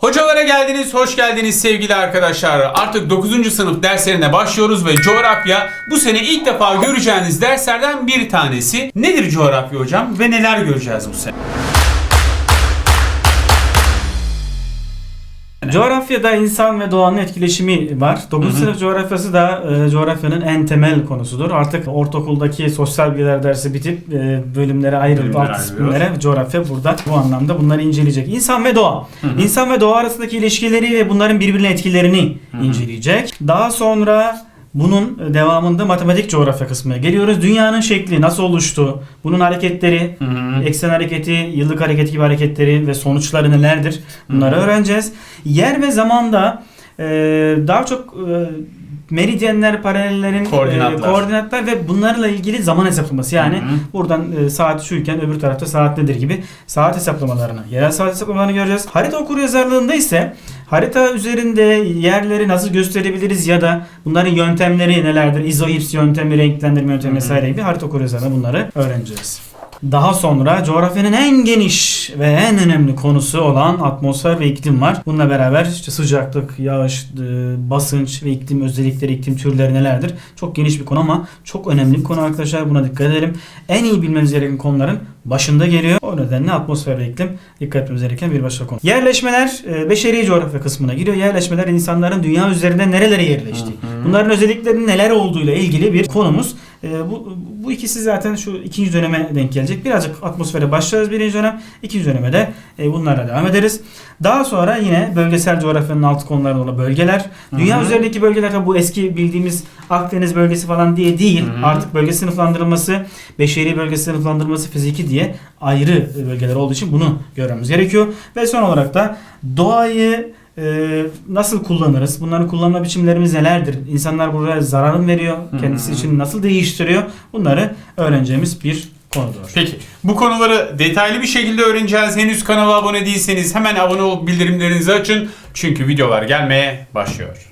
Hocalara geldiniz, hoş geldiniz sevgili arkadaşlar. Artık 9. sınıf derslerine başlıyoruz ve coğrafya bu sene ilk defa göreceğiniz derslerden bir tanesi. Nedir coğrafya hocam ve neler göreceğiz bu sene? Coğrafyada insan ve doğanın etkileşimi var. 9. sınıf coğrafyası da e, coğrafyanın en temel konusudur. Artık ortaokuldaki sosyal bilgiler dersi bitip e, bölümlere ayrılıp Bölümlere alt disiplinlere coğrafya burada bu anlamda bunları inceleyecek. İnsan ve doğa. İnsan ve doğa arasındaki ilişkileri ve bunların birbirine etkilerini inceleyecek. Daha sonra bunun devamında matematik coğrafya kısmına geliyoruz. Dünyanın şekli nasıl oluştu? Bunun hareketleri, eksen hareketi, yıllık hareketi gibi hareketleri ve sonuçları nelerdir? Bunları öğreneceğiz. Yer ve zamanda e, daha çok e, meridyenler, paralellerin Koordinatlar. e, koordinatlar ve bunlarla ilgili zaman hesaplaması. Yani Hı hı. buradan e, saat şuyken öbür tarafta saat nedir gibi saat hesaplamalarını, yerel saat hesaplamalarını göreceğiz. Harita okuryazarlığında ise harita üzerinde yerleri nasıl gösterebiliriz ya da bunların yöntemleri nelerdir? İzoips yöntemi, renklendirme yöntemi vesaire gibi harita okuryazarlığında bunları öğreneceğiz. Daha sonra coğrafyanın en geniş ve en önemli konusu olan atmosfer ve iklim var. Bununla beraber işte sıcaklık, yağış, e, basınç ve iklim özellikleri, iklim türleri nelerdir? Çok geniş bir konu ama çok önemli bir konu arkadaşlar. Buna dikkat edelim. En iyi bilmemiz gereken konuların başında geliyor. O nedenle atmosfer ve iklim dikkat etmemiz gereken bir başka konu. Yerleşmeler e, beşeri coğrafya kısmına giriyor. Yerleşmeler insanların dünya üzerinde nerelere yerleştiği. Bunların özelliklerinin neler olduğuyla ilgili bir konumuz. E, bu, bu ikisi zaten şu ikinci döneme denk gelecek. Birazcık atmosfere başlarız birinci dönem. ikinci döneme de e, bunlarla devam ederiz. Daha sonra yine bölgesel coğrafyanın alt konuları olan bölgeler. Dünya Hı hı. üzerindeki bölgeler bu eski bildiğimiz Akdeniz bölgesi falan diye değil. Hı hı. Artık bölge sınıflandırılması, beşeri bölge sınıflandırılması, fiziki diye ayrı bölgeler olduğu için bunu görmemiz gerekiyor. Ve son olarak da doğayı e, nasıl kullanırız? Bunların kullanma biçimlerimiz nelerdir? İnsanlar buraya zarar mı veriyor? Kendisi hı. için nasıl değiştiriyor? Bunları öğreneceğimiz bir konudur. Peki bu konuları detaylı bir şekilde öğreneceğiz. Henüz kanala abone değilseniz hemen abone olup bildirimlerinizi açın. Çünkü videolar gelmeye başlıyor.